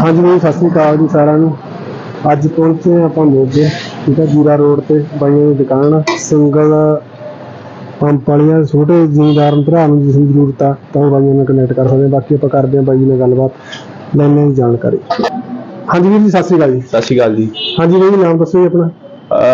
ਹਾਂਜੀ ਜੀ ਸਤਿ ਸ੍ਰੀ ਅਕਾਲ ਜੀ ਸਾਰਿਆਂ ਨੂੰ। ਅੱਜ ਪਹੁੰਚੇ ਆਪਾਂ ਮੋਗੇ ਠੀਕ ਹੈ ਜੀਰਾ ਰੋਡ ਤੇ ਬਾਈਆਂ ਦੀ ਦੁਕਾਨ ਆ। ਸਿੰਗਲ ਪੰਪ ਵਾਲੀਆਂ ਛੋਟੇ ਜ਼ਿਮੀਂਦਾਰ ਭਰਾ ਨੂੰ ਜਿਸ ਨੂੰ ਜ਼ਰੂਰਤ ਆ ਤਾਂ ਉਹ ਬਾਈਆਂ ਨਾਲ ਕਨੈਕਟ ਕਰ ਸਕਦੇ ਆ ਬਾਕੀ ਆਪਾਂ ਕਰਦੇ ਹਾਂ ਬਾਈ ਜੀ ਨਾਲ ਗੱਲਬਾਤ ਲੈਣੇ ਦੀ ਜਾਣਕਾਰੀ। ਹਾਂਜੀ ਵੀਰ ਜੀ ਸਤਿ ਸ੍ਰੀ ਅਕਾਲ ਜੀ। ਸਤਿ ਸ਼੍ਰੀ ਅਕਾਲ ਜੀ। ਹਾਂਜੀ ਬਾਈ ਜੀ ਨਾਮ ਦੱਸੋ ਜੀ ਆਪਣਾ।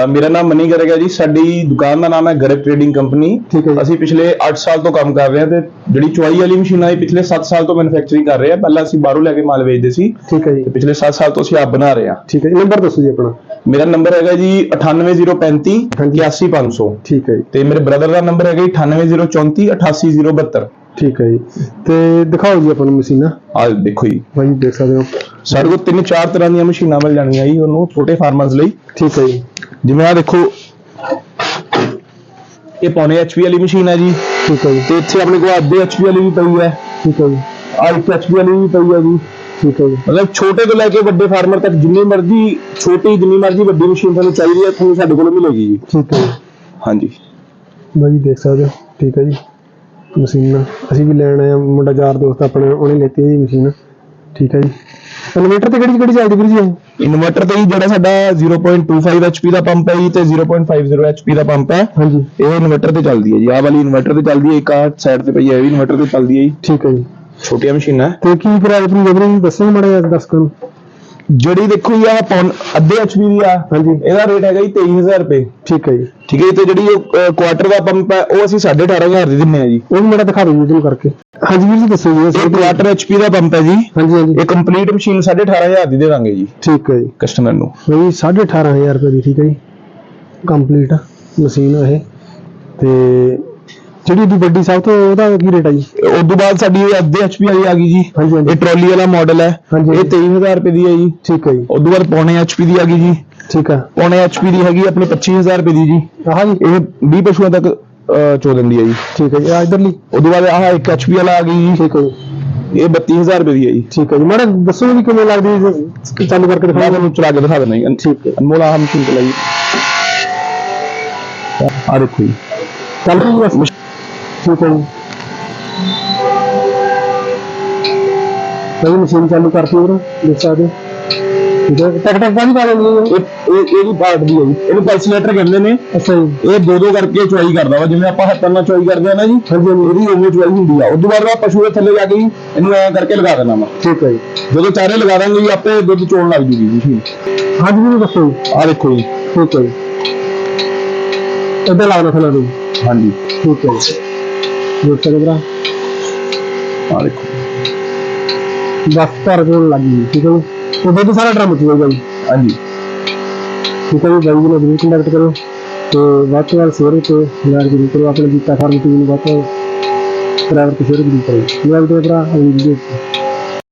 ਮੇਰਾ ਨਾਮ ਮਨੀ ਗਰਗ ਹੈ ਜੀ। ਸਾਡੀ ਦੁਕਾਨ ਦਾ ਨਾਮ ਹੈ ਗਰਗ ਟ੍ਰੇਡਿੰਗ ਕੰਪਨੀ ਠੀਕ ਹੈ ਜੀ। ਅਸੀਂ ਪਿਛਲੇ 8 ਸਾਲ ਤੋਂ ਕੰਮ ਕਰ ਰਹੇ ਹਾਂ ਤੇ ਜਿਹੜੀ ਚੁਆਈ ਵਾਲੀ ਮਸ਼ੀਨਾਂ ਦੀ ਪਿਛਲੇ 7 ਸਾਲ ਤੋਂ ਮੈਨੂਫੈਕਚਰਿੰਗ ਕਰ ਰਹੇ ਹਾਂ ਪਹਿਲਾਂ ਅਸੀਂ ਬਾਹਰੋਂ ਲੈ ਕੇ ਮਾਲ ਵੇਚਦੇ ਸੀ ਠੀਕ ਹੈ ਜੀ। ਤੇ ਪਿਛਲੇ 7 ਸਾਲ ਤੋਂ ਅਸੀਂ ਆਪ ਬਣਾ ਰਹੇ ਹਾਂ। ਠੀਕ ਹੈ ਜੀ। ਨੰਬਰ ਦੱਸੋ ਜੀ ਆਪਣਾ। ਮੇਰਾ ਨੰਬਰ ਹੈਗਾ ਜੀ 98035 ਹਾਂਜੀ। 81500 ਠੀਕ ਹੈ ਜੀ। ਤੇ ਮੇਰੇ ਬ੍ਰਦਰ ਦਾ ਨੰਬਰ ਹੈਗਾ ਜੀ 98034 88072 ਠੀਕ ਹੈ ਜੀ। ਤੇ ਦਿਖਾਓ ਜੀ ਆਪਾਂ ਨੂੰ ਮਸ਼ੀਨਾਂ। ਆ ਦੇਖੋ ਜੀ। ਜੀ ਦੇਖ ਸਕਦੇ ਹੋ। ਸਾਡੇ ਕੋਲ ਤਿੰਨ ਚਾਰ ਤਰ੍ਹਾਂ ਦੀਆਂ ਮਸ਼ੀਨਾਂ ਮਿਲ ਜਾਣਗੀਆਂ ਜੀ ਉਹਨੂੰ ਛੋਟੇ ਫਾਰਮਰਸ ਲਈ। ਠੀਕ ਹੈ ਜੀ। ਜਿਵੇਂ ਆ ਦੇਖੋ ਇਹ ਪੌਣੇ HP ਵਾਲੀ ਮਸ਼ੀਨ ਹੈ ਜੀ। ਠੀਕ ਹੈ ਜੀ। ਤੇ ਇੱਥੇ ਆਪਣੇ ਕੋਲ ਅੱਧੇ HP ਵਾਲੀ ਵੀ ਪਈ ਹੈ। ਠੀਕ ਹੈ ਜੀ। ਆ ਇੱਕ HP ਵਾਲੀ ਵੀ ਪਈ ਹੈ ਜੀ। ਠੀਕ ਹੈ ਜੀ। ਮਤਲਬ ਛੋਟੇ ਤੋਂ ਲੈ ਕੇ ਵੱਡੇ ਫਾਰਮਰ ਤੱਕ ਜਿੰਨੀ ਮਰਜ਼ੀ ਛੋਟੀ ਜਿੰਨੀ ਮਰਜ਼ੀ ਵੱਡੀ ਮਸ਼ੀਨ ਤੁਹਾਨੂੰ ਚਾਹੀਦੀ ਹੈ ਤੁਹਾਨੂੰ ਸਾਡੇ ਕੋਲ ਮਿਲੇਗੀ ਜੀ। ਠੀਕ ਹੈ ਜੀ। ਹਾਂਜੀ। ਬਾਈ ਜੀ ਦੇਖ ਸਕਦੇ ਹੋ। ਠੀਕ ਹੈ ਜੀ। ਮਸ਼ੀਨ ਅਸੀਂ ਵੀ ਲੈਣ ਆਏ ਹਾਂ ਮੁੰਡਾ ਯਾਰ ਦੋਸਤ ਆਪਣੇ ਉਹਨੇ ਲੈਤੀ ਹੈ ਜੀ ਮਸ਼ੀਨ। ਠੀਕ ਹੈ ਜੀ। ਇਨਵੇਟਰ ਤੇ ਕਿਹੜੀ ਕਿਹੜੀ ਚੱਲਦੀ ਵੀਰ ਜੀ ਇਹ? ਇਨਵਰਟਰ ਤੇ ਜੀ ਜਿਹੜਾ ਸਾਡਾ 0.25 HP ਦਾ ਪੰਪ ਹੈ ਜੀ ਤੇ 0.50 HP ਦਾ ਪੰਪ ਹੈ। ਹਾਂਜੀ। ਇਹ ਇਨਵਰਟਰ ਤੇ ਚੱਲਦੀ ਹੈ ਜੀ। ਆਹ ਵਾਲੀ ਇਨਵਰਟਰ ਤੇ ਚੱਲਦੀ ਹੈ ਇੱਕ ਆ ਸਾਈਡ ਤੇ ਪਈ ਹੈ ਇਹ ਵੀ ਇਨਵਰਟਰ ਤੇ ਚੱਲਦੀ ਹੈ ਜੀ। ਠੀਕ ਹੈ ਜੀ। ਛੋਟੀਆਂ ਮਸ਼ੀਨਾਂ। ਹੈ ਤੇ ਕੀ ਕਿਰਾਏ ਆਪਣੀ ਜਬਰੀ ਦੱਸੋ ਮਾੜਾ ਜਿਹਾ ਦਰਸ਼ਕਾਂ ਨੂੰ ਜਿਹੜੀ ਦੇਖੋ ਜੀ ਪੌਣ ਅੱਧੇ HP ਦੀ ਆ। ਹਾਂਜੀ। ਇਹਦਾ ਰੇਟ ਹੈਗਾ ਜੀ 23000 ਰੁਪਏ। ਠੀਕ ਹੈ ਜੀ। ਠੀਕ ਹੈ ਜੀ ਤੇ ਜਿਹੜੀ ਉਹ ਕੁਆਟਰ ਦਾ ਪੰਪ ਹੈ ਉਹ ਅਸੀਂ 18500 ਦੀ ਦਿੰਨੇ ਆ ਜੀ। ਉਹ ਵੀ ਮੇਰਾ ਦਿਖਾ ਦਿਓ ਜੀ ਕਰਕੇ। ਹਾਂਜੀ ਵੀਰ ਜੀ ਦੱਸੋ ਜੀ ਇਹ ਕੁਆਟਰ HP ਦਾ ਪੰਪ ਹੈ ਜੀ। ਹਾਂਜੀ ਹਾਂਜੀ। ਇਹ ਕੰਪਲੀਟ ਮਸ਼ੀਨ 18500 ਦੀ ਦੇ ਦਾਂਗੇ ਜੀ। ਠੀਕ ਹੈ ਜੀ। ਕਸਟਮਰ ਨੂੰ। ਬਈ 18500 ਰੁਪਏ ਦੀ ਠੀਕ ਹੈ ਜੀ। ਕੰਪਲੀਟ ਮਸ਼ੀਨ ਇਹ। ਤੇ ਜਿਹੜੀ ਇਹਦੀ ਵੱਡੀ ਸਭ ਤੋਂ ਉਹਦਾ ਕੀ ਰੇਟ ਹੈ ਜੀ? ਉਸ ਤੋਂ ਬਾਅਦ ਸਾਡੀ ਇਹ ਅੱਧੇ HP ਵਾਲੀ ਆ ਗਈ ਜੀ। ਹਾਂਜੀ ਹਾਂਜੀ। ਇਹ ਟਰਾਲੀ ਵਾਲਾ ਮਾਡਲ ਹੈ। ਹਾਂਜੀ। ਇਹ 23000 ਰੁਪਏ ਦੀ ਹੈ ਜੀ। ਠੀਕ ਹੈ ਜੀ। ਉਸ ਤੋਂ ਬਾਅਦ ਪੌਣੇ HP ਦੀ ਆ ਗਈ ਜੀ। ਠੀਕ ਹੈ। ਪੌਣੇ HP ਦੀ ਹੈਗੀ ਆਪਣੀ 25000 ਰੁਪਏ ਦੀ ਜੀ। ਆਹ ਜੀ। ਇਹ 20 ਪਸ਼ੂਆਂ ਤੱਕ ਅਹ, ਚੋ ਦਿੰਦੀ ਹੈ ਜੀ। ਠੀਕ ਹੈ ਜੀ। ਆ ਇਧਰਲੀ। ਉਸ ਤੋਂ ਬਾਅਦ ਆਹ ਇੱਕ HP ਵਾਲਾ ਆ ਗਈ ਜੀ। ਠੀਕ ਹੈ ਜੀ। ਇਹ 32000 ਰੁਪਏ ਦੀ ਹੈ ਜੀ। ਠੀਕ ਹੈ ਜੀ। ਮਾੜਾ ਦੱਸੋ ਵੀ ਕਿਵੇਂ ਲੱਗਦੀ ਹੈ ਜੀ? ਚਾਲੂ ਕਰਕੇ ਮੈਂ ਦਿਖਾਓ ਤੁਹਾਨੂੰ ਚਲਾ ਕੇ ਦਿਖਾ ਦਿੰਦਾ ਜੀ। ਠੀਕ ਹੈ। ਅਨਮੋਲ ਆਹ ਮਸ਼ੀਨ ਚਲਾਈ। ਆ ਦੇਖੋ ਜੀ। ਚੱਲ ਪਈ ਬਸ। ਠੀਕ ਹੈ ਜੀ ਸਹੀ ਮਸ਼ੀਨ ਚਾਲੂ ਕਰਤੀ ਵੀਰ ਦੇਖ ਸਕਦੇ ਹੋ। ਠੀਕ ਹੈ ਟਕ ਟਕ ਪਾ ਦਿੰਦੀ ਹੈ? ਇਹ ਇਹ ਇਹ ਵੀ ਪਾਰਟ ਦੀ ਹੈ ਜੀ ਇਹਨੂੰ ਪਲਸਲੇਟਰ ਕਹਿੰਦੇ ਨੇ। ਅੱਛਾ ਜੀ। ਇਹ ਦੋ ਦੋ ਕਰਕੇ ਚੁਆਈ ਕਰਦਾ ਵਾ ਜਿਵੇਂ ਆਪਾਂ ਹੱਥਾਂ ਨਾਲ ਚੁਆਈ ਕਰਦੇ ਆ ਨਾ ਜੀ ਹਾਂਜੀ ਇਹਦੀ ਉਵੇਂ ਚੁਆਈ ਹੁੰਦੀ ਆ। ਤੋਂ ਬਾਅਦ ਆ ਪਸ਼ੂ ਦੇ ਥੱਲੇ ਜਾ ਕੇ ਜੀ ਇਹਨੂੰ ਐਂ ਕਰਕੇ ਲਗਾ ਦੇਣਾ ਵਾ। ਠੀਕ ਹੈ ਜੀ। ਜਦੋਂ ਚਾਰੇ ਲਗਾ ਦਾਂਗੇ ਜੀ ਆਪੇ ਦੁੱਧ ਚੋਣ ਲੱਗ ਜੂਗੀ ਜੀ। ਹਾਂਜੀ ਵੀਰ ਦੱਸੋ। ਜੀ ਆ ਦੇਖੋ ਜੀ। ਠੀਕ ਹੈ ਜੀ। ਇੱਦਾਂ ਲਾਉਣਾ ਥੱਲੇ। ਨੂੰ ਹਾਂਜੀ। ਠੀਕ ਹੈ ਜੀ। ਸਕਦੇ ਭਰਾ ਆ? ਦੇਖੋ ਧਰ ਕੋਲ ਲੱਗ ਠੀਕ ਹੈ ਉਹ ਦੁੱਧ ਸਾਰਾ ਡਰਮ ਚ ਜਾਊਗਾ ਜੀ? ਹਾਂਜੀ। ਠੀਕ ਹੈ ਜੀ ਬਾਈ ਜੀ ਨਾਲ ਜ਼ਰੂਰ ਕੰਟੈਕਟ ਕਰੋ। ਤੇ ਵੱਧ ਤੋਂ ਵੱਧ ਸ਼ੇਅਰ ਤੇ ਲਾਈਕ ਜ਼ਰੂਰ ਕਰੋ ਆਪਣੇ ਜੀਤਾ ਫਾਰਮ ਟੀਮ ਨੂੰ ਵੱਧ ਤੋਂ ਸਬਸਕ੍ਰਾਈਬ ਤੇ ਸ਼ੇਅਰ ਜ਼ਰੂਰ ਕਰੋ। ਮੇਰਾ ਵੀਡੀਓ ਭਰਾ ਅਗਲੀ ਵੀਡੀਓ